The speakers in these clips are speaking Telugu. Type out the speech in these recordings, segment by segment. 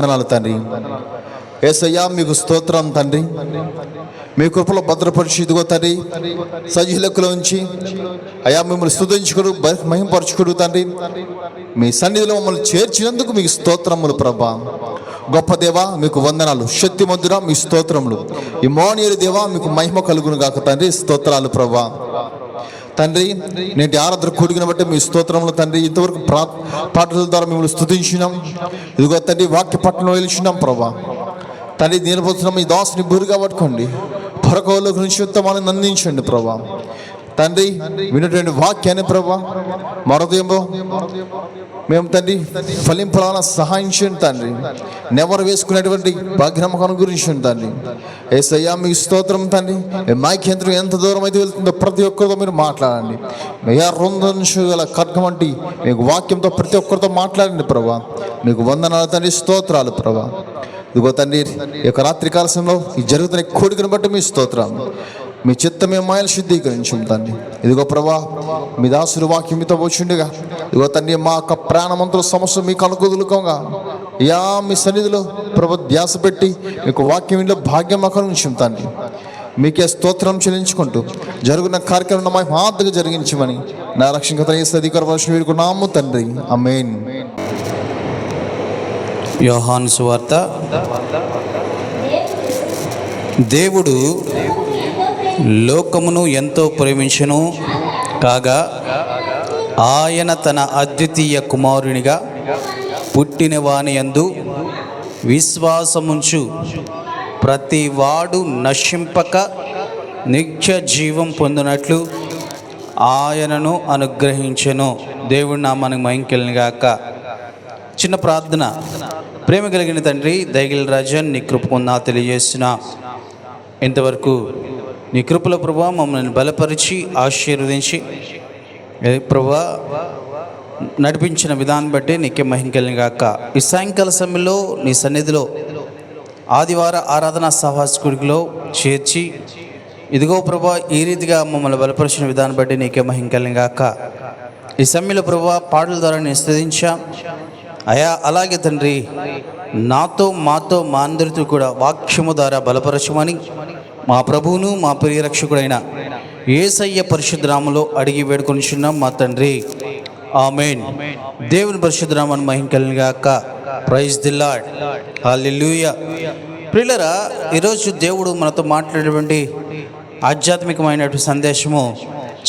వందనాలు తండ్రి. ఏసయ్యా మీకు స్తోత్రం తండ్రి. మీ కృపలో భద్రపరిచి ఇదిగో తండ్రి సజీలకులో ఉంచి అయా మిమ్మల్ని స్తుతించుకుడు మహింపరచుకుడు తండ్రి. మీ సన్నిధిలో మమ్మల్ని చేర్చినందుకు మీకు స్తోత్రములు ప్రభా. గొప్ప దేవా మీకు వందనాలు. శక్తి మందురా మీ స్తోత్రములు. ఈ మోనియరు దేవా మీకు మహిమ కలుగును గాక తండ్రి. స్తోత్రాలు ప్రభా. తండ్రి నేటి ఆరాధన కూడికిన బట్టి మీ స్తోత్రములు తండ్రి. ఇంతవరకు ప్రా పాటల ద్వారా మిమ్మల్ని స్థుతించినాం. ఇదిగో తండ్రి వాక్య పట్టణంలో వెలిచినాం ప్రభా. తండ్రి దీనిపోతున్నాం మీ దాసుని బురుగా పట్టుకోండి. పొరకోళ్ళకు నుంచి ఉత్తమాన్ని అందించండి ప్రభా. తండ్రి వినటువంటి వాక్యాన్ని ప్రభా మరొదేమో మేము తండ్రి ఫలింపాలన్న సహాయించండి తండ్రి. నెవరు వేసుకునేటువంటి భాగ్యనమ్మకం గురించి తండ్రి. ఏసయ్యా మీ స్తోత్రం తండ్రి. ఈ మైక్ యంత్రం ఎంత దూరం అయితే వెళ్తుందో ప్రతి ఒక్కరితో మీరు మాట్లాడండి. అయ్యా రుందంశు గల ఖడ్గం వంటి మీకు వాక్యంతో ప్రతి ఒక్కరితో మాట్లాడండి ప్రభా. మీకు వందనాలు తండ్రి స్తోత్రాలు ప్రభా. ఇదిగో తండ్రి ఈ యొక్క రాత్రి కాలశంలో ఈ జరుగుతున్న కోడికను బట్టి మీ స్తోత్రం. మీ చిత్తమే మాయలు శుద్ధీకరించం తండ్రి. ఇదిగో ప్రభా మీ దాసుడు వాక్యం మీతో వచ్చిండగా ఇదిగో తండ్రి మా యొక్క ప్రాణమంతుల సమస్య మీకు అనుకూలుకోగా యా మీ సన్నిధిలో ప్రభు ధ్యాస పెట్టి మీకు వాక్యం ఇంట్లో భాగ్యం మాకు తండ్రి. మీకే స్తోత్రం చెల్లించుకుంటూ జరుగున్న కార్యక్రమం మా మాతగా జరిగించమని నా రక్షణ అధికార వర్షం వీడుకున్నాము తండ్రి. అమేన్ యోహాను సువార్త. దేవుడు లోకమును ఎంతో ప్రేమించును. కాగా ఆయన తన అద్వితీయ కుమారునిగా పుట్టిన వాని యందు విశ్వాసముంచు ప్రతి వాడు నశింపక నిత్య జీవం పొందినట్లు ఆయనను అనుగ్రహించెను. దేవుడు నా మనకు మైంకెళ్ళని గాక. చిన్న ప్రార్థన. ప్రేమ కలిగిన తండ్రి దైగిల్ రాజన్ నీ కృపకున్నా తెలియజేసిన ఇంతవరకు నీ కృపల ప్రభా మమ్మల్ని బలపరిచి ఆశీర్వదించి ప్రభా నడిపించిన విధానం బట్టి నీకే మహింకల్ని గాక. ఈ సాయంకాల సమయంలో నీ సన్నిధిలో ఆదివార ఆరాధన సహాస్కుడిలో చేర్చి ఇదిగో ప్రభా ఈ రీతిగా మమ్మల్ని బలపరిచిన విధానం బట్టి నీకే మహింకల్ని గాక. ఈ సమయంలో ప్రభా పాటల ద్వారా నేను స్థుతించా. అయా అలాగే తండ్రి నాతో మాతో మా అందరితో కూడా వాక్యము ద్వారా బలపరచమని మా ప్రభువును మా ప్రియరక్షకుడైన ఏసయ్య పరిశుద్ధరాములో అడిగి వేడుకొనిచున్నాం మా తండ్రి. ఆమెన్. దేవుని పరిశుద్ధరామని మహింకల్ని గాక. ప్రైజ్ ది లాడ్ హల్లెలూయా ప్రియులరా ఈరోజు దేవుడు మనతో మాట్లాడేటువంటి ఆధ్యాత్మికమైనటువంటి సందేశము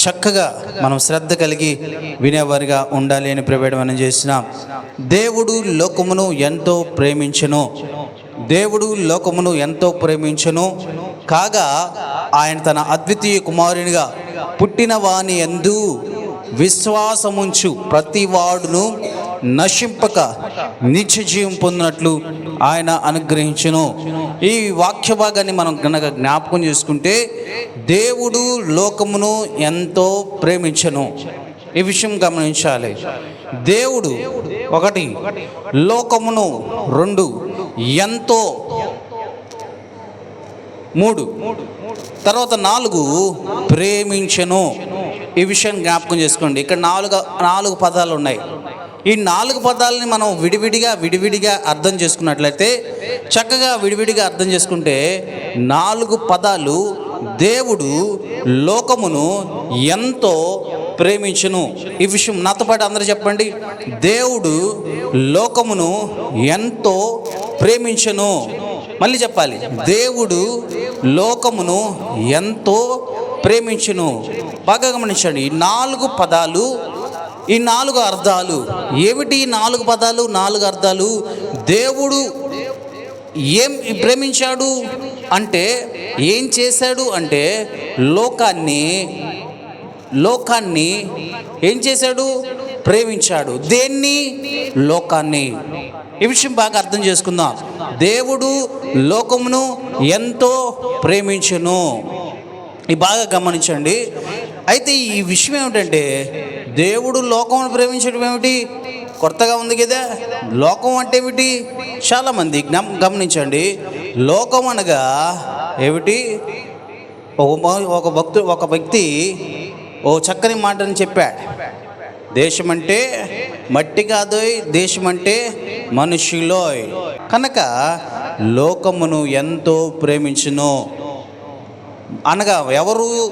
చక్కగా మనం శ్రద్ధ కలిగి వినేవారిగా ఉండాలి అని ప్రవేశం చేసిన దేవుడు లోకమును ఎంతో ప్రేమించెను. దేవుడు లోకమును ఎంతో ప్రేమించెను. కాగా ఆయన తన అద్వితీయ కుమారునిగా పుట్టిన వాని ఎందు విశ్వాసముంచు ప్రతి వాడును నశింపక నిత్య జీవం పొందినట్లు ఆయన అనుగ్రహించును. ఈ వాక్య భాగాన్ని మనం కనుక జ్ఞాపకం చేసుకుంటే దేవుడు లోకమును ఎంతో ప్రేమించను. ఈ విషయం గమనించాలి. దేవుడు ఒకటి లోకమును రెండు ఎంతో. మూడు. తర్వాత నాలుగు. ప్రేమించను. ఈ విషయం జ్ఞాపకం చేసుకోండి. ఇక్కడ నాలుగు నాలుగు పదాలు ఉన్నాయి. ఈ నాలుగు పదాలని మనం విడివిడిగా విడివిడిగా అర్థం చేసుకున్నట్లయితే చక్కగా విడివిడిగా అర్థం చేసుకుంటే నాలుగు పదాలు దేవుడు లోకమును ఎంతో ప్రేమించును. ఈ విషయం నాతో పాటు అందరూ చెప్పండి. దేవుడు లోకమును ఎంతో ప్రేమించను. మళ్ళీ చెప్పాలి. దేవుడు లోకమును ఎంతో ప్రేమించును. బాగా గమనించండి. ఈ నాలుగు పదాలు ఈ నాలుగు అర్థాలు. ఏమిటి ఈ నాలుగు పదాలు నాలుగు అర్థాలు? దేవుడు ఏం ప్రేమించాడు అంటే ఏం చేశాడు అంటే లోకాన్ని లోకాన్ని ఏం చేశాడు? ప్రేమించాడు. దేన్ని? లోకాన్ని. ఈ విషయం బాగా అర్థం చేసుకుందాం. దేవుడు లోకమును ఎంతో ప్రేమించును. ఇది బాగా గమనించండి. అయితే ఈ విషయం ఏమిటంటే దేవుడు లోకమును ప్రేమించడం ఏమిటి? కొత్తగా ఉంది కదా. లోకం అంటే ఏమిటి? చాలామంది గమనించండి. లోకం అనగా ఏమిటి? ఒక ఒక భక్తు ఒక వ్యక్తి ఓ చక్కని మాటని చెప్పాడు. దేశం అంటే మట్టి కాదోయ్ దేశం అంటే మనుషులోయ్. కనుక లోకమును ఎంతో ప్రేమించును. అనగా ఎవరు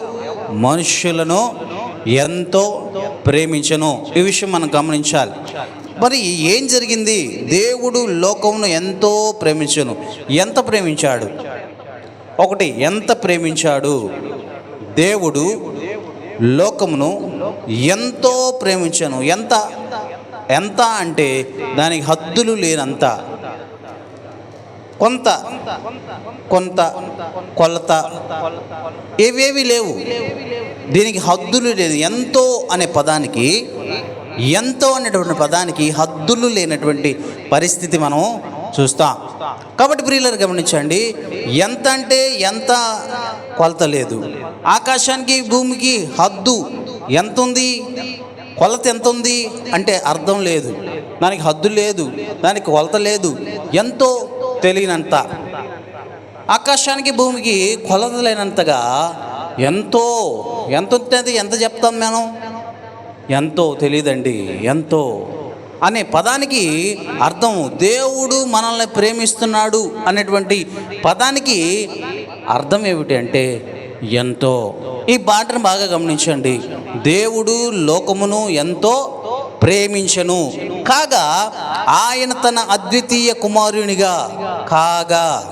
మనుషులను ఎంతో ప్రేమించను. ఈ విషయం మనం గమనించాలి. మరి ఏం జరిగింది? దేవుడు లోకమును ఎంతో ప్రేమించను. ఎంత ప్రేమించాడు? ఒకటి ఎంత ప్రేమించాడు? దేవుడు లోకమును ఎంతో ప్రేమించాను. ఎంత? ఎంత అంటే దానికి హద్దులు లేనంత. కొంత కొంత కొలత. ఏవేవి లేవు. దీనికి హద్దులు లేదు ఎంతో అనే పదానికి ఎంతో అనేటువంటి పదానికి హద్దులు లేనటువంటి పరిస్థితి మనం చూస్తాం. కాబట్టి ప్రియులరు గమనించండి ఎంత అంటే ఎంత కొలత లేదు. ఆకాశానికి భూమికి హద్దు ఎంత ఉంది కొలత ఎంత ఉంది? అంటే అర్థం లేదు. దానికి హద్దు లేదు. దానికి కొలత లేదు. ఎంతో తెలియనంత. ఆకాశానికి భూమికి కొలత లేనంతగా ఎంతో ఎంత ఉంటుంది ఎంత చెప్తాం మనం? ఎంతో తెలియదండి. ఎంతో అనే పదానికి అర్థం దేవుడు మనల్ని ప్రేమిస్తున్నాడు అనేటువంటి పదానికి అర్థం ఏమిటి అంటే ఎంతో. ఈ పాటను బాగా గమనించండి. దేవుడు లోకమును ఎంతో ప్రేమించను. కాగా ఆయన తన అద్వితీయ కుమారునిగా. కాగా.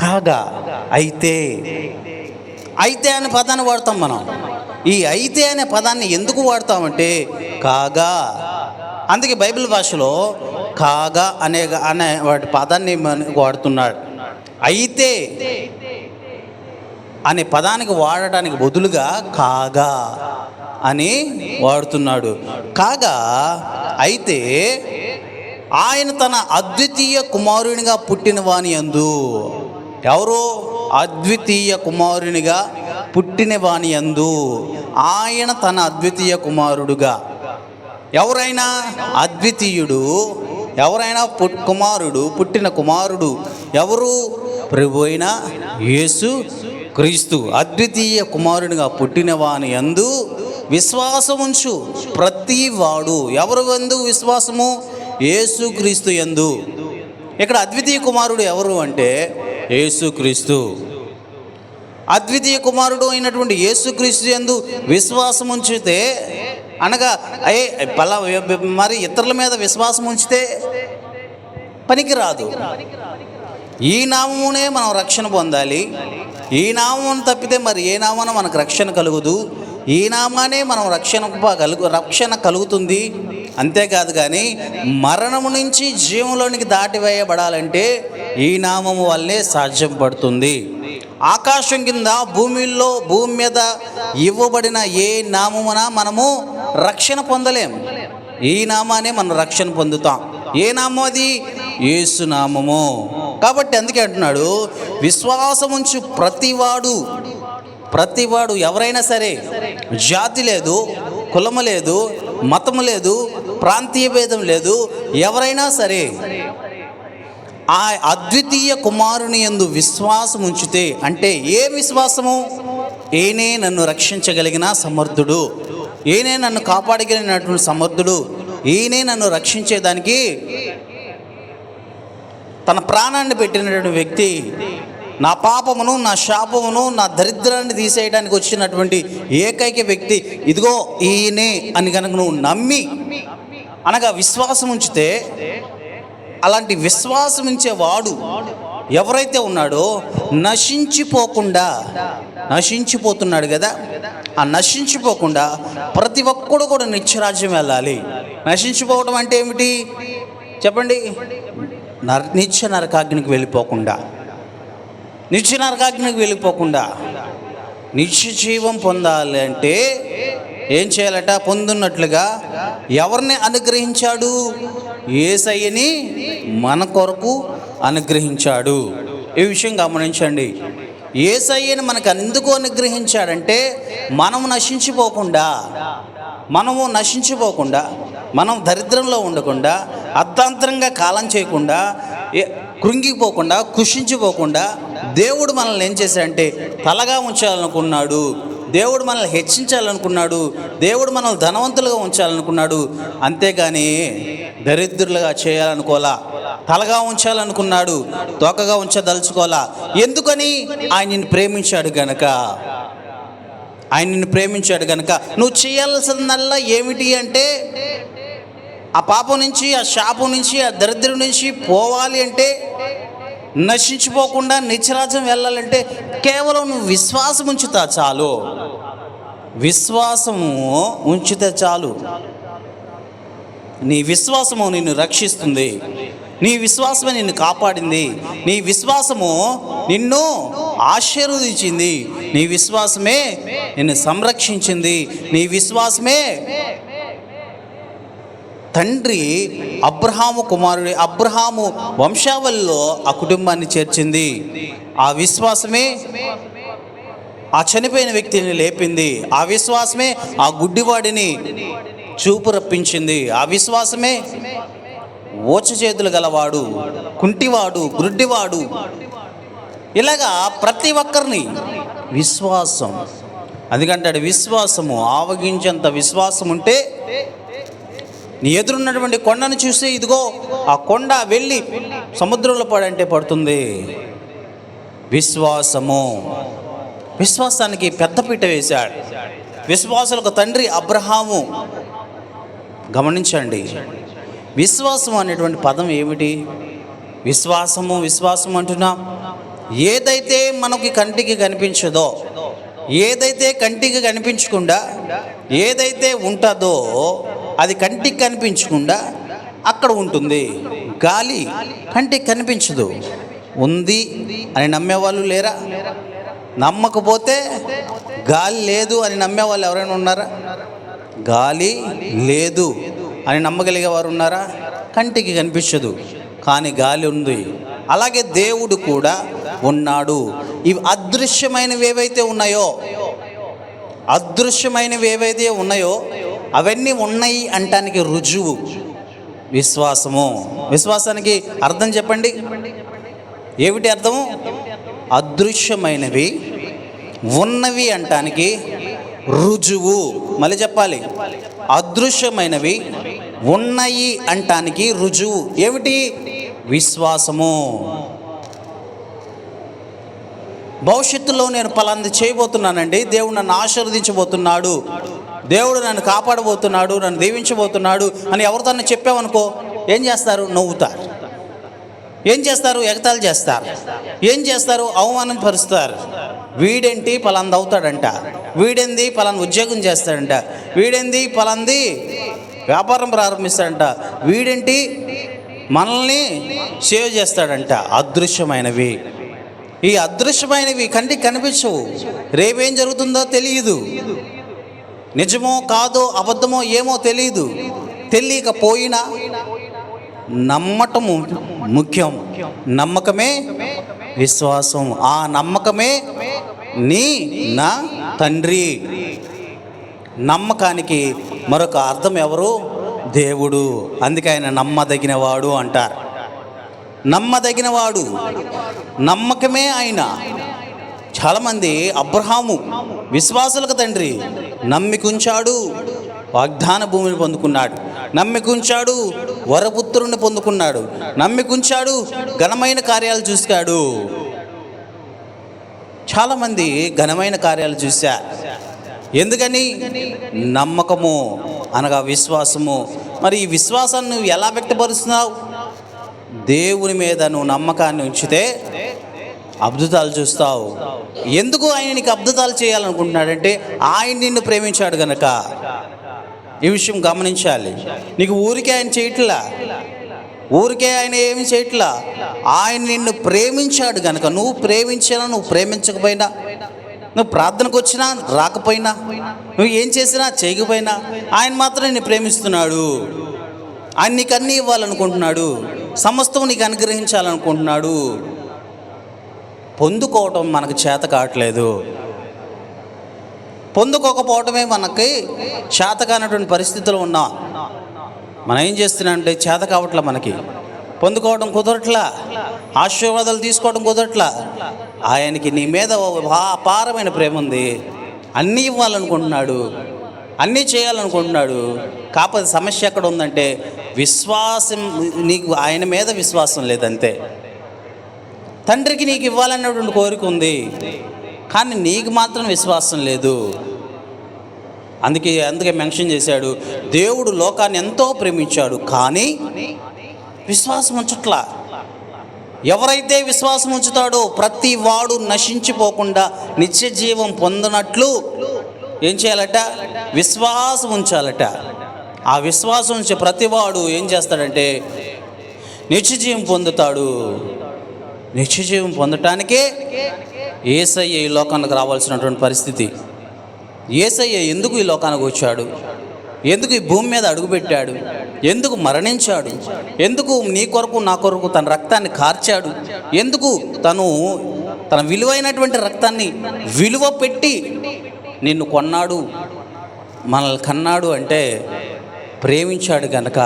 కాగా అయితే. అయితే అనే పదాన్ని వాడతాం మనం. ఈ అయితే అనే పదాన్ని ఎందుకు వాడతామంటే కాగా. అందుకే బైబిల్ భాషలో కాగా అనే అనే వాటి పదాన్ని వాడుతున్నాడు. అయితే. అనే పదానికి వాడటానికి బదులుగా కాగా అని వాడుతున్నాడు. కాగా అయితే ఆయన తన అద్వితీయ కుమారునిగా పుట్టిన వాని అందు ఎవరో అద్వితీయ కుమారునిగా పుట్టిన వాని అందు ఆయన తన అద్వితీయ కుమారుడుగా. ఎవరైనా అద్వితీయుడు ఎవరైనా పుట్ కుమారుడు పుట్టిన కుమారుడు ఎవరు? ప్రభు అయిన యేసు క్రీస్తు అద్వితీయ కుమారునిగా పుట్టినవాని ఎందు యందు ఉంచు ప్రతి వాడు ఎవరు ఎందు విశ్వాసము? ఏసుక్రీస్తు ఎందు యందు. ఇక్కడ అద్వితీయ కుమారుడు ఎవరు అంటే యేసుక్రీస్తు అద్వితీయ కుమారుడు అయినటువంటి యేసుక్రీస్తు యందు విశ్వాసం ఉంచితే అనగా అయ్యే పలా మరి ఇతరుల మీద విశ్వాసం ఉంచితే పనికిరాదు. ఈ నామమునే మనం రక్షణ పొందాలి. ఈ నామం తప్పితే మరి ఏ నామాన మనకు రక్షణ కలుగుదు? ఈ నామానే మనం రక్షణ కలుగు రక్షణ కలుగుతుంది. అంతేకాదు కానీ మరణము నుంచి జీవంలోనికి దాటివేయబడాలంటే ఈ నామము వల్లే సాధ్యం పడుతుంది. ఆకాశం కింద భూమిలో భూమి మీద ఇవ్వబడిన ఏ నామమున మనము రక్షణ పొందలేం. ఈ నామానే మనం రక్షణ పొందుతాం. ఏ నామం అది? ఏసునామము నామము. కాబట్టి అందుకే అంటున్నాడు విశ్వాసం ఉంచు ప్రతివాడు ప్రతివాడు ఎవరైనా సరే జాతి లేదు కులము లేదు మతము లేదు ప్రాంతీయ భేదం లేదు ఎవరైనా సరే ఆ అద్వితీయ కుమారుని యందు విశ్వాసం ఉంచితే అంటే ఏ విశ్వాసము? ఏనే నన్ను రక్షించగలిగిన సమర్థుడు ఏనే నన్ను కాపాడగలిగినటువంటి సమర్థుడు ఈయనే నన్ను రక్షించేదానికి తన ప్రాణాన్ని పెట్టినటువంటి వ్యక్తి నా పాపమును నా శాపమును నా దరిద్రాన్ని తీసేయడానికి వచ్చినటువంటి ఏకైక వ్యక్తి ఇదిగో ఈయనే అని కనుక నువ్వు నమ్మి అనగా విశ్వాసం ఉంచితే అలాంటి విశ్వాసం ఉంచేవాడు వాడు ఎవరైతే ఉన్నాడో నశించిపోకుండా నశించిపోతున్నాడు కదా? ఆ నశించిపోకుండా ప్రతి ఒక్కడు కూడా నిత్యరాజ్యం వెళ్ళాలి. నశించిపోవడం అంటే ఏమిటి? చెప్పండి. నర నిత్య నరకాగ్నికి వెళ్ళిపోకుండా. నిత్య నరకాగ్నికి వెళ్ళిపోకుండా. నిత్య జీవం పొందాలి అంటే ఏం చేయాలట? పొందున్నట్లుగా ఎవరిని అనుగ్రహించాడు? ఏసయ్యని మన కొరకు అనుగ్రహించాడు. ఈ విషయం గమనించండి. ఏసయ్యని మనకు ఎందుకు అనుగ్రహించాడంటే మనము నశించిపోకుండా మనము నశించిపోకుండా మనం దరిద్రంలో ఉండకుండా అర్ధాంతరంగా కాలం చేయకుండా కృంగిపోకుండా కుషించిపోకుండా దేవుడు మనల్ని ఏం చేశాడంటే తలగా ఉంచాలనుకున్నాడు. దేవుడు మనల్ని హెచ్చించాలనుకున్నాడు దేవుడు మనల్ని ధనవంతులుగా ఉంచాలనుకున్నాడు. అంతేగాని దరిద్రులుగా చేయాలనుకోలా తలగా ఉంచాలనుకున్నాడు తోకగా ఉంచదలుచుకోలా ఎందుకని? ఆయన నిన్ను ప్రేమించాడు గనక. ఆయన నిన్ను ప్రేమించాడు గనక. నువ్వు చేయాల్సిందల్లా ఏమిటి అంటే ఆ పాపం నుంచి ఆ శాపం నుంచి ఆ దరిద్రం నుంచి పోవాలి అంటే నశించిపోకుండా నిత్యరాజ్యం వెళ్ళాలంటే కేవలం నువ్వు విశ్వాసం ఉంచుతా చాలు. విశ్వాసము ఉంచితే చాలు. నీ విశ్వాసము నిన్ను రక్షిస్తుంది. నీ విశ్వాసమే నిన్ను కాపాడింది. నీ విశ్వాసము నిన్ను ఆశీర్వదించింది. నీ విశ్వాసమే నిన్ను సంరక్షించింది. నీ విశ్వాసమే తండ్రి అబ్రహాము కుమారుడి అబ్రహాము వంశావళిలో ఆ కుటుంబాన్ని చేర్చింది. ఆ విశ్వాసమే ఆ చనిపోయిన వ్యక్తిని లేపింది. ఆ విశ్వాసమే ఆ గుడ్డివాడిని చూపు రప్పించింది. ఆ విశ్వాసమే ఓచ చేతులు గలవాడు కుంటివాడు గుడ్డివాడు. ఇలాగా ప్రతి ఒక్కరిని విశ్వాసం. అందుకంటాడు విశ్వాసము. ఆవగించేంత విశ్వాసం ఉంటే నీ ఎదురున్నటువంటి కొండను చూసి ఇదిగో ఆ కొండ వెళ్ళి సముద్రంలో పడంటే పడుతుంది. విశ్వాసము. విశ్వాసానికి పెద్దపీట వేశాడు. విశ్వాసులకు తండ్రి అబ్రహాము. గమనించండి. విశ్వాసం అనేటువంటి పదం ఏమిటి? విశ్వాసము విశ్వాసం అంటున్నా. ఏదైతే మనకి కంటికి కనిపించదో ఏదైతే కంటికి కనిపించకుండా ఏదైతే ఉంటుందో అది కంటికి కనిపించకుండా అక్కడ ఉంటుంది. గాలి కంటికి కనిపించదు. ఉంది అని నమ్మేవాళ్ళు లేరా? నమ్మకపోతే గాలి లేదు అని నమ్మేవాళ్ళు ఎవరైనా ఉన్నారా? గాలి లేదు అని నమ్మగలిగే వారు ఉన్నారా? కంటికి కనిపించదు. కానీ గాలి ఉంది. అలాగే దేవుడు కూడా ఉన్నాడు. ఇవి అదృశ్యమైనవి ఏవైతే ఉన్నాయో అదృశ్యమైనవి ఏవైతే ఉన్నాయో అవన్నీ ఉన్నాయి అంటానికి రుజువు. విశ్వాసము. విశ్వాసానికి అర్థం చెప్పండి. ఏమిటి అర్థము? అదృశ్యమైనవి ఉన్నవి అంటానికి రుజువు. మళ్ళీ చెప్పాలి. అదృశ్యమైనవి ఉన్నాయి అంటానికి రుజువు. ఏమిటి? విశ్వాసము. భవిష్యత్తులో నేను పలాంది చేయబోతున్నానండి. దేవుడు నన్ను ఆశీర్వదించబోతున్నాడు. దేవుడు నన్ను కాపాడబోతున్నాడు నన్ను దీవించబోతున్నాడు అని ఎవరితో చెప్పావనుకో ఏం చేస్తారు? నవ్వుతారు. ఏం చేస్తారు? ఎగతాలు చేస్తారు. ఏం చేస్తారు? అవమానం పరుస్తారు వీడేంటి? పలాంది అవుతాడంట. వీడేంది? పలానా ఉద్యోగం చేస్తాడంట. వీడేంది? పలాంది వ్యాపారం ప్రారంభిస్తాడంట. వీడేంటి? మనల్ని సేవ్ చేస్తాడంట. అదృశ్యమైనవి. ఈ అదృశ్యమైనవి కంటికి కనిపించవు. రేపేం జరుగుతుందో తెలియదు. నిజమో కాదో అబద్ధమో ఏమో తెలియదు. తెలియకపోయినా నమ్మటము ముఖ్యం. నమ్మకమే విశ్వాసం. ఆ నమ్మకమే నీ నా తండ్రి. నమ్మకానికి మరొక అర్థం ఎవరు? దేవుడు అందుకే ఆయన నమ్మదగినవాడు అంటారు. నమ్మదగినవాడు. నమ్మకమే ఆయన. చాలామంది అబ్రహాము విశ్వాసులకు తండ్రి నమ్మికుంచాడు వాగ్దాన భూమిని పొందుకున్నాడు. నమ్మికుంచాడు వరపుత్రుని పొందుకున్నాడు. నమ్మికుంచాడు ఘనమైన కార్యాలు చూశాడు. చాలామంది ఘనమైన కార్యాలు చూశారు. ఎందుకని? నమ్మకము. అనగా విశ్వాసము. మరి ఈ విశ్వాసాన్ని నువ్వు ఎలా వ్యక్తపరుస్తున్నావు? దేవుని మీద నువ్వు నమ్మకాన్ని ఉంచితే అద్భుతాలు చూస్తావు. ఎందుకు ఆయన నీకు అద్భుతాలు చేయాలనుకుంటున్నాడంటే ఆయన నిన్ను ప్రేమించాడు గనక. ఈ విషయం గమనించాలి. నీకు ఊరికే ఆయన చేయట్లా? ఊరికే ఆయన ఏమి చేయట్లా? ఆయన నిన్ను ప్రేమించాడు గనక. నువ్వు ప్రేమించినా నువ్వు ప్రేమించకపోయినా నువ్వు ప్రార్థనకు వచ్చినా రాకపోయినా నువ్వు ఏం చేసినా చేయకపోయినా ఆయన మాత్రం నిన్ను ప్రేమిస్తున్నాడు. ఆయన నీకు అన్నీ ఇవ్వాలనుకుంటున్నాడు. సమస్తం నీకు అనుగ్రహించాలనుకుంటున్నాడు. పొందుకోవటం మనకు చేత కావట్లేదు. పొందుకోకపోవటమే మనకి చేత కానటువంటి పరిస్థితులు ఉన్నా. మనం ఏం చేస్తున్నామంటే చేత కావట్లా మనకి. పొందుకోవడం కుదరట్లా. ఆశీర్వాదాలు తీసుకోవడం కుదరట్లా. ఆయనకి నీ మీద ఓ అపారమైన ప్రేమ ఉంది. అన్నీ ఇవ్వాలనుకుంటున్నాడు. అన్నీ చేయాలనుకుంటున్నాడు. కాకపోతే సమస్య ఎక్కడ ఉందంటే విశ్వాసం నీకు ఆయన మీద విశ్వాసం లేదంతే. తండ్రికి నీకు ఇవ్వాలన్నటువంటి కోరిక ఉంది. కానీ నీకు మాత్రం విశ్వాసం లేదు. అందుకే అందుకే మెన్షన్ చేశాడు దేవుడు లోకాన్ని ఎంతో ప్రేమించాడు. కానీ విశ్వాసం ఉంచట్లా. ఎవరైతే విశ్వాసం ఉంచుతాడో ప్రతి వాడు నశించిపోకుండా నిత్య జీవం పొందినట్లు ఏం చేయాలట? విశ్వాసం ఉంచాలట. ఆ విశ్వాసం ఉంచే ప్రతివాడు ఏం చేస్తాడంటే నిత్యజీవం పొందుతాడు. నిత్యజీవం పొందటానికే ఏసయ్య ఈ లోకానికి రావాల్సినటువంటి పరిస్థితి. ఏసయ్య ఎందుకు ఈ లోకానికి వచ్చాడు? ఎందుకు ఈ భూమి మీద అడుగుపెట్టాడు? ఎందుకు మరణించాడు? ఎందుకు నీ కొరకు నా కొరకు తన రక్తాన్ని కార్చాడు? ఎందుకు తను తన విలువైనటువంటి రక్తాన్ని విలువ పెట్టి నిన్ను కొన్నాడు? మనల్ని కన్నాడు అంటే ప్రేమించాడు గనక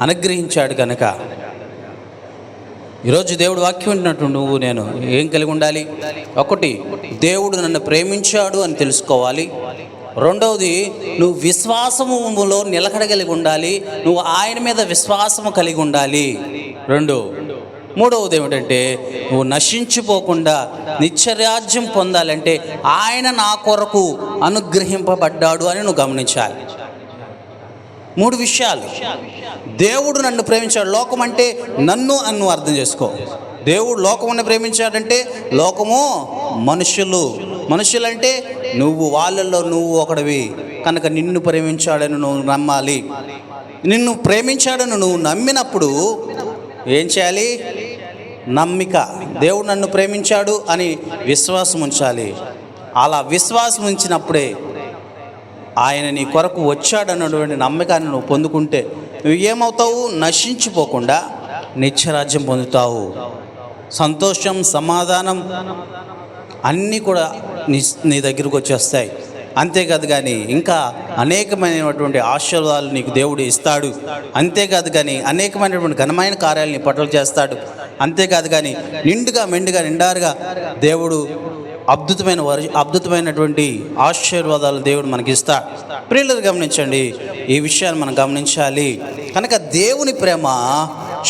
అనుగ్రహించాడు గనక. ఈరోజు దేవుడు వాక్యం వింటున్నట్టు నువ్వు నేను ఏం కలిగి ఉండాలి? ఒకటి దేవుడు నన్ను ప్రేమించాడు అని తెలుసుకోవాలి. రెండవది నువ్వు విశ్వాసములో నిలకడగలిగి ఉండాలి. నువ్వు ఆయన మీద విశ్వాసము కలిగి ఉండాలి. రెండు. మూడవది ఏమిటంటే నువ్వు నశించిపోకుండా నిత్యరాజ్యం పొందాలంటే ఆయన నా కొరకు అనుగ్రహింపబడ్డాడు అని నువ్వు గమనించాలి. మూడు విషయాలు. దేవుడు నన్ను ప్రేమించాడు. లోకం అంటే నన్ను అన్ను అర్థం చేసుకో. దేవుడు లోకముని ప్రేమించాడంటే లోకము మనుషులు. మనుషులంటే నువ్వు వాళ్ళల్లో నువ్వు ఒకడివి. కనుక నిన్ను ప్రేమించాడని నువ్వు నమ్మాలి. నిన్ను ప్రేమించాడని నువ్వు నమ్మినప్పుడు ఏం చేయాలి? నమ్మిక. దేవుడు నన్ను ప్రేమించాడు అని విశ్వాసం ఉంచాలి. అలా విశ్వాసం ఉంచినప్పుడే ఆయన నీ కొరకు వచ్చాడన్నటువంటి నమ్మకాన్ని నువ్వు పొందుకుంటే నువ్వు ఏమవుతావు? నశించిపోకుండా నిత్యరాజ్యం పొందుతావు. సంతోషం సమాధానం అన్నీ కూడా నీ నీ దగ్గరకు వచ్చేస్తాయి. అంతేకాదు కానీ ఇంకా అనేకమైనటువంటి ఆశీర్వాదాలు నీకు దేవుడు ఇస్తాడు. అంతేకాదు కానీ అనేకమైనటువంటి ఘనమైన కార్యాలు నీ పట్ల చేస్తాడు. అంతేకాదు కానీ నిండుగా మెండుగా నిండారుగా దేవుడు అద్భుతమైన వరి అద్భుతమైనటువంటి ఆశీర్వాదాలు దేవుడు మనకి ఇస్తా ప్రియులు గమనించండి ఈ విషయాన్ని మనం గమనించాలి. కనుక దేవుని ప్రేమ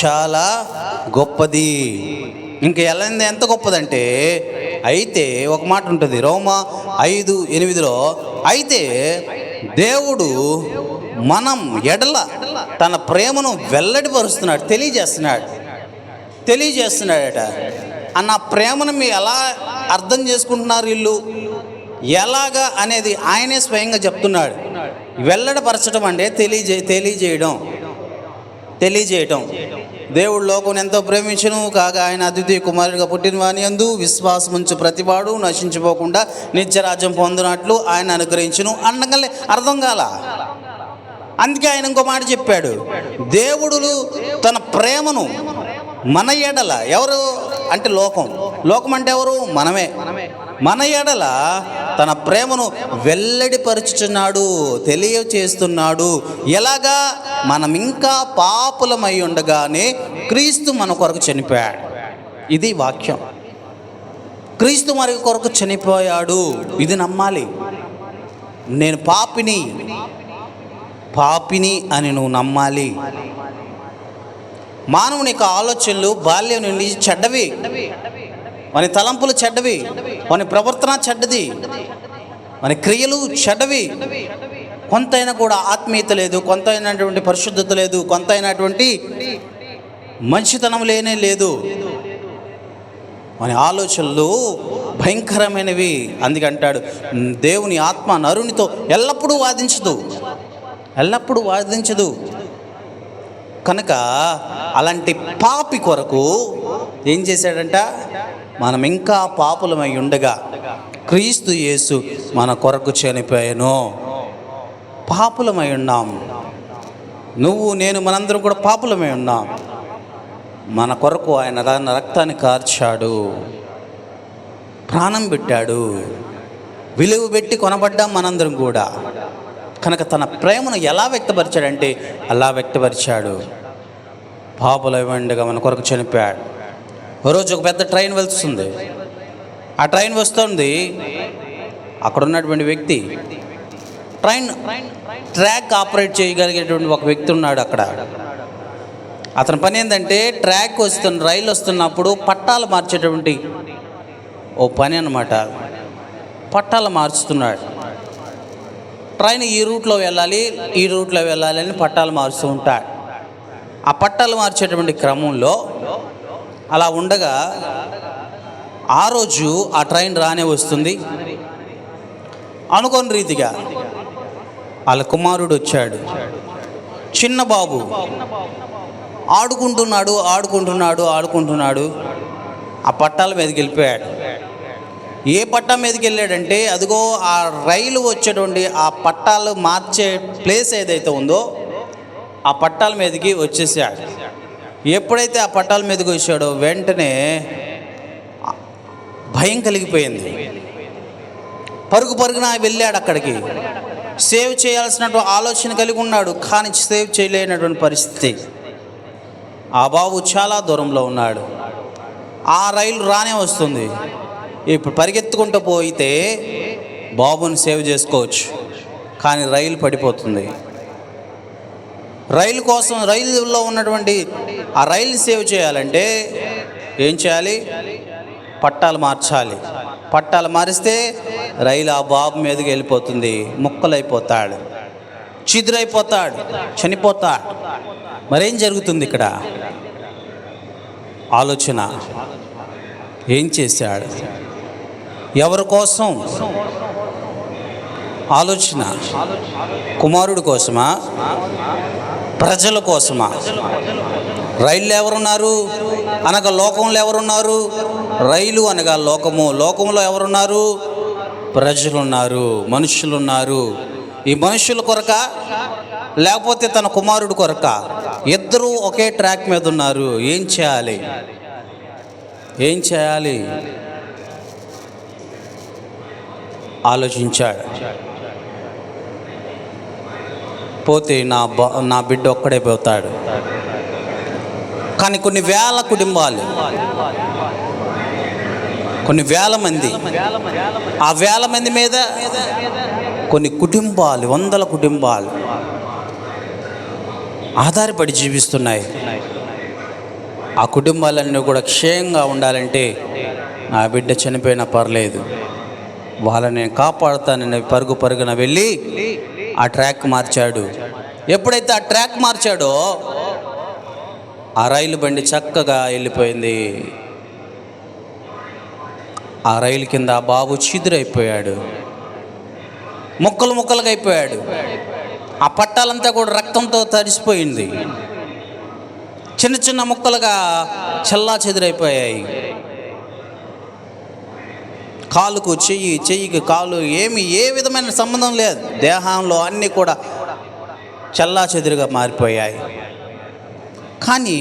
చాలా గొప్పది. ఇంకా ఎలా ఎంత గొప్పదంటే అయితే ఒక మాట ఉంటుంది. రోమ ఐదు ఎనిమిదిలో అయితే దేవుడు మనం ఎడల తన ప్రేమను వెల్లడిపరుస్తున్నాడు తెలియజేస్తున్నాడు తెలియజేస్తున్నాడట. అన్న ప్రేమను మీరు ఎలా అర్థం చేసుకుంటున్నారు వీళ్ళు? ఎలాగా అనేది ఆయనే స్వయంగా చెప్తున్నాడు. వెల్లడపరచడం అంటే తెలియజే తెలియజేయడం తెలియజేయటం. దేవుడు లోకం ఎంతో ప్రేమించను కాగా ఆయన అద్వితీయ కుమారుడిగా పుట్టిన వాని అందు విశ్వాసముంచు ప్రతివాడు నశించిపోకుండా నిత్యరాజ్యం పొందినట్లు ఆయన అనుగ్రహించును అనగానే అర్థం కాల. అందుకే ఆయన ఇంకో మాట చెప్పాడు దేవుడు తన ప్రేమను మన ఎడల ఎవరు? అంటే లోకం. లోకం అంటే ఎవరు? మనమే. మన ఎడల తన ప్రేమను వెల్లడిపరుచుచున్నాడు తెలియచేస్తున్నాడు. ఎలాగా? మనం ఇంకా పాపులమై ఉండగానే క్రీస్తు మన కొరకు చనిపోయాడు. ఇది వాక్యం. క్రీస్తు మరి కొరకు చనిపోయాడు. ఇది నమ్మాలి. నేను పాపిని. పాపిని అని నువ్వు నమ్మాలి. మానవుని యొక్క ఆలోచనలు బాల్యం నుండి చెడ్డవి. వాని తలంపులు చెడ్డవి వాని ప్రవర్తన చెడ్డది వాని క్రియలు చెడ్డవి. కొంతైనా కూడా ఆత్మీయత లేదు కొంత అయినటువంటి పరిశుద్ధత లేదు కొంత అయినటువంటి మంచితనం లేనే లేదు. మన ఆలోచనలు భయంకరమైనవి. అందుకంటాడు దేవుని ఆత్మ నరునితో ఎల్లప్పుడూ వాదించదు ఎల్లప్పుడూ వాదించదు. కనుక అలాంటి పాపి కొరకు ఏం చేశాడంట? మనం ఇంకా పాపులమై ఉండగా క్రీస్తు యేసు మన కొరకు చనిపోయాను. పాపులమై ఉన్నాం. నువ్వు నేను మనందరం కూడా పాపులమై ఉన్నాం. మన కొరకు ఆయన తన రక్తాన్ని కార్చాడు. ప్రాణం పెట్టాడు. విలువ పెట్టి కొనబడ్డాం మనందరం కూడా. కనుక తన ప్రేమను ఎలా వ్యక్తపరిచాడంటే అలా వ్యక్తపరిచాడు. పాపులై ఉండగా మన కొరకు చనిపోయాడు. రోజు ఒక పెద్ద ట్రైన్ వెళ్తుంది. ఆ ట్రైన్ వస్తుంది. అక్కడ ఉన్నటువంటి వ్యక్తి ట్రైన్ ట్రాక్ ఆపరేట్ చేయగలిగేటువంటి ఒక వ్యక్తి ఉన్నాడు అక్కడ. అతని పని ఏంటంటే ట్రాక్ వస్తున్న రైలు వస్తున్నప్పుడు పట్టాలు మార్చేటువంటి ఓ పని అనమాట పట్టాలు మార్చుతున్నాడు. ట్రైన్ ఈ రూట్లో వెళ్ళాలి ఈ రూట్లో వెళ్ళాలి అని పట్టాలు మారుస్తూ ఉంటాడు. ఆ పట్టాలు మార్చేటువంటి క్రమంలో అలా ఉండగా ఆ రోజు ఆ ట్రైన్ రానే వస్తుంది. అనుకోని రీతిగా వాళ్ళ కుమారుడు వచ్చాడు. చిన్న బాబు ఆడుకుంటున్నాడు ఆడుకుంటున్నాడు ఆడుకుంటున్నాడు. ఆ పట్టాల మీదకి వెళ్ళిపోయాడు. ఏ పట్టా మీదకి వెళ్ళాడంటే అదిగో ఆ రైలు వచ్చేటువంటి ఆ పట్టాలు మార్చే ప్లేస్ ఏదైతే ఉందో ఆ పట్టాల మీదకి వచ్చేసాడు. ఎప్పుడైతే ఆ పట్టాల మీదకి వచ్చాడో వెంటనే భయం కలిగిపోయింది. పరుగు పరుగున వెళ్ళాడు అక్కడికి. సేవ్ చేయాల్సినటువంటి ఆలోచన కలిగి ఉన్నాడు కానీ సేవ్ చేయలేనటువంటి పరిస్థితి. ఆ బాబు చాలా దూరంలో ఉన్నాడు. ఆ రైలు రానే వస్తుంది. ఇప్పుడు పరిగెత్తుకుంటూ పోయితే బాబుని సేవ్ చేసుకోవచ్చు కానీ రైలు పడిపోతుంది. రైలు కోసం రైలులో ఉన్నటువంటి ఆ రైలు సేవ్ చేయాలంటే ఏం చేయాలి? పట్టాలు మార్చాలి. పట్టాలు మారిస్తే రైలు ఆ బాబు మీదకి వెళ్ళిపోతుంది. ముక్కలైపోతాడు. చిదురైపోతాడు. చనిపోతాడు. మరేం జరుగుతుంది ఇక్కడ? ఆలోచన. ఏం చేశాడు? ఎవరి కోసం? ఆలోచన కుమారుడి కోసమా? ప్రజల కోసమా? రైళ్ళు ఎవరున్నారు? అనగా లోకంలో ఎవరున్నారు? రైలు అనగా లోకము. లోకంలో ఎవరున్నారు? ప్రజలున్నారు మనుషులున్నారు. ఈ మనుషుల కొరక లేకపోతే తన కుమారుడు కొరక ఇద్దరూ ఒకే ట్రాక్ మీద ఉన్నారు. ఏం చేయాలి? ఏం చేయాలి? ఆలోచించాడు. పోతే నా బ నా బిడ్డ ఒక్కడే పోతాడు. కానీ కొన్ని వేల కుటుంబాలు కొన్ని వేల మంది ఆ వేల మంది మీద కొన్ని కుటుంబాలు వందల కుటుంబాలు ఆధారపడి జీవిస్తున్నాయి. ఆ కుటుంబాలన్నీ కూడా క్షేమంగా ఉండాలంటే నా బిడ్డ చనిపోయినా పర్లేదు. వాళ్ళని నేను కాపాడుతానని పరుగు పరుగున వెళ్ళి ఆ ట్రాక్ మార్చాడు. ఎప్పుడైతే ఆ ట్రాక్ మార్చాడో ఆ రైలు బండి చక్కగా వెళ్ళిపోయింది. ఆ రైలు కింద ఆ బాబు చిదురైపోయాడు. ముక్కలు ముక్కలుగా అయిపోయాడు. ఆ పట్టాలంతా కూడా రక్తంతో తడిసిపోయింది. చిన్న చిన్న ముక్కలుగా చల్లా చెదిరైపోయాయి. కాలుకు చెయ్యి చెయ్యికి కాలు ఏమి ఏ విధమైన సంబంధం లేదు. దేహంలో అన్నీ కూడా చల్లా చెదురుగా మారిపోయాయి. కానీ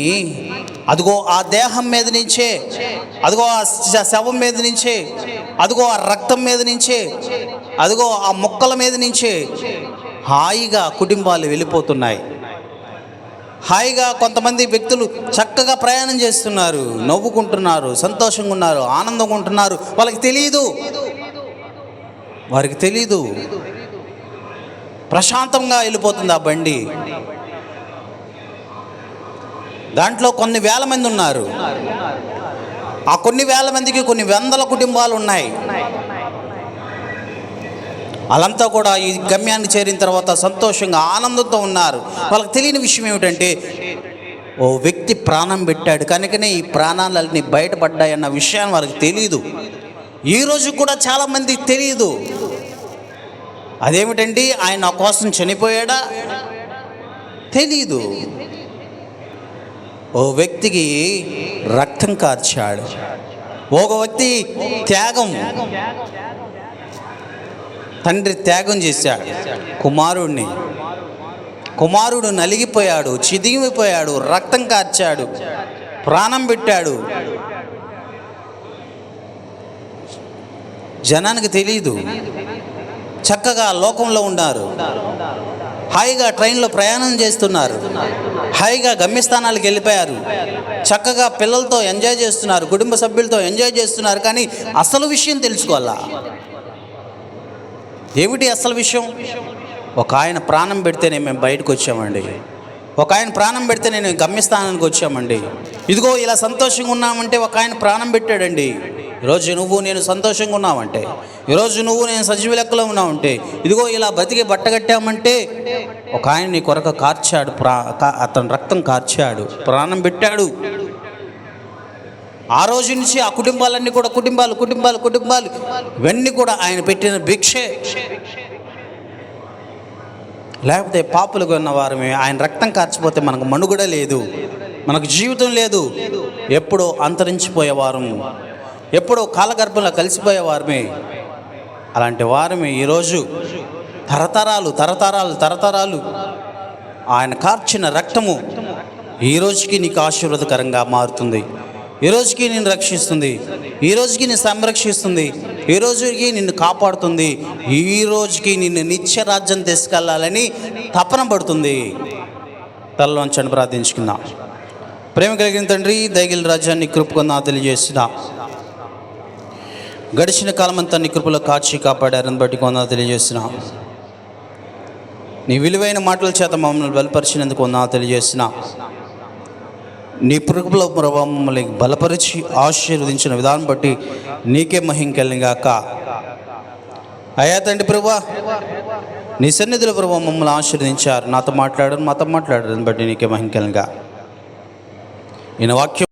అదిగో ఆ దేహం మీద నుంచే అదిగో ఆ శ- శవం మీద నుంచే అదిగో ఆ రక్తం మీద నుంచే అదిగో ఆ మొక్కల మీద నుంచే హాయిగా కుటుంబాలు వెళ్ళిపోతున్నాయి. హాయిగా కొంతమంది వ్యక్తులు చక్కగా ప్రయాణం చేస్తున్నారు. నవ్వుకుంటున్నారు సంతోషంగా ఉన్నారు ఆనందంగా ఉంటున్నారు. వాళ్ళకి తెలియదు వారికి తెలీదు. ప్రశాంతంగా వెళ్ళిపోతుంది ఆ బండి. దాంట్లో కొన్ని వేల మంది ఉన్నారు. ఆ కొన్ని వేల మందికి కొన్ని వందల కుటుంబాలు ఉన్నాయి. వాళ్ళంతా కూడా ఈ గమ్యాన్ని చేరిన తర్వాత సంతోషంగా ఆనందంతో ఉన్నారు. వాళ్ళకి తెలియని విషయం ఏమిటంటే ఓ వ్యక్తి ప్రాణం పెట్టాడు. కనుకనే ఈ ప్రాణాలన్నీ బయటపడ్డాయన్న విషయాన్ని వాళ్ళకి తెలియదు ఈరోజు కూడా చాలామంది తెలియదు అదేమిటండి? ఆయన నా కోసం చనిపోయాడా? తెలీదు. ఓ వ్యక్తికి రక్తం కార్చాడు. ఒక వ్యక్తి త్యాగం. తండ్రి త్యాగం చేశాడు. కుమారుడిని కుమారుడు నలిగిపోయాడు చిదిగిపోయాడు రక్తం కార్చాడు ప్రాణం పెట్టాడు. జనానికి తెలియదు చక్కగా లోకంలో ఉన్నారు. హాయిగా ట్రైన్లో ప్రయాణం చేస్తున్నారు. హాయిగా గమ్యస్థానాలకు వెళ్ళిపోయారు. చక్కగా పిల్లలతో ఎంజాయ్ చేస్తున్నారు కుటుంబ సభ్యులతో ఎంజాయ్ చేస్తున్నారు. కానీ అసలు విషయం తెలుసుకోవాలా? ఏమిటి అసలు విషయం? ఒక ఆయన ప్రాణం పెడితేనే మేము బయటకు వచ్చామండి. ఒక ఆయన ప్రాణం పెడితే నేను గమ్యస్థానానికి వచ్చామండి. ఇదిగో ఇలా సంతోషంగా ఉన్నామంటే ఒక ఆయన ప్రాణం పెట్టాడండి. ఈరోజు నువ్వు నేను సంతోషంగా ఉన్నామంటే ఈరోజు నువ్వు నేను సజీవ లెక్కలో ఉన్నామంటే ఇదిగో ఇలా బతికి బట్టగట్టామంటే ఒక ఆయన నీ కొరకు కార్చాడు ప్రా కా- అతను రక్తం కార్చాడు ప్రాణం పెట్టాడు. ఆ రోజు నుంచి ఆ కుటుంబాలన్నీ కూడా కుటుంబాలు కుటుంబాలు కుటుంబాలు. ఇవన్నీ కూడా ఆయన పెట్టిన భిక్షే. లేకపోతే పాపులుగా ఉన్న వారమే. ఆయన రక్తం కార్చిపోతే మనకు మనుగడ లేదు. మనకు జీవితం లేదు. ఎప్పుడో అంతరించిపోయేవారం. ఎప్పుడో కాలగర్భంలో కలిసిపోయేవారమే. అలాంటి వారమే ఈరోజు తరతరాలు తరతరాలు తరతరాలు ఆయన కార్చిన రక్తము ఈ రోజుకి నీకు ఆశీర్వాదకరంగా మారుతుంది. ఈ రోజుకి నిన్ను రక్షిస్తుంది. ఈ రోజుకి నిన్ను సంరక్షిస్తుంది. ఈ రోజుకి నిన్ను కాపాడుతుంది. ఈ రోజుకి నిన్ను నిత్య రాజ్యం తీసుకెళ్ళాలని తపన పడుతుంది. తలలోంచండి ప్రార్థించుకుందాం. ప్రేమ కలిగిన తండ్రి దైగిల రాజ్యాన్ని కృపకొందా తెలియజేసిన గడిచిన కాలమంతా నీ కృపలో కాచి కాపాడారని బట్టి కొందా తెలియజేసిన నీ విలువైన మాటల చేత మమ్మల్ని బలపరిచినందుకు నా తెలియజేసిన నీ పురుగుల ప్రభావ మమ్మల్ని బలపరిచి ఆశీర్వదించిన విధానం బట్టి నీకే మహింకెళ్ళిగాక అయ్యా తండ్రి ప్రభా నీ సన్నిధిలో ప్రభావ మమ్మల్ని ఆశీర్వదించారు. నాతో మాట్లాడారు మాతో మాట్లాడారు. బట్టి నీకే మహింకెళ్ళిగా ఈయన వాక్యం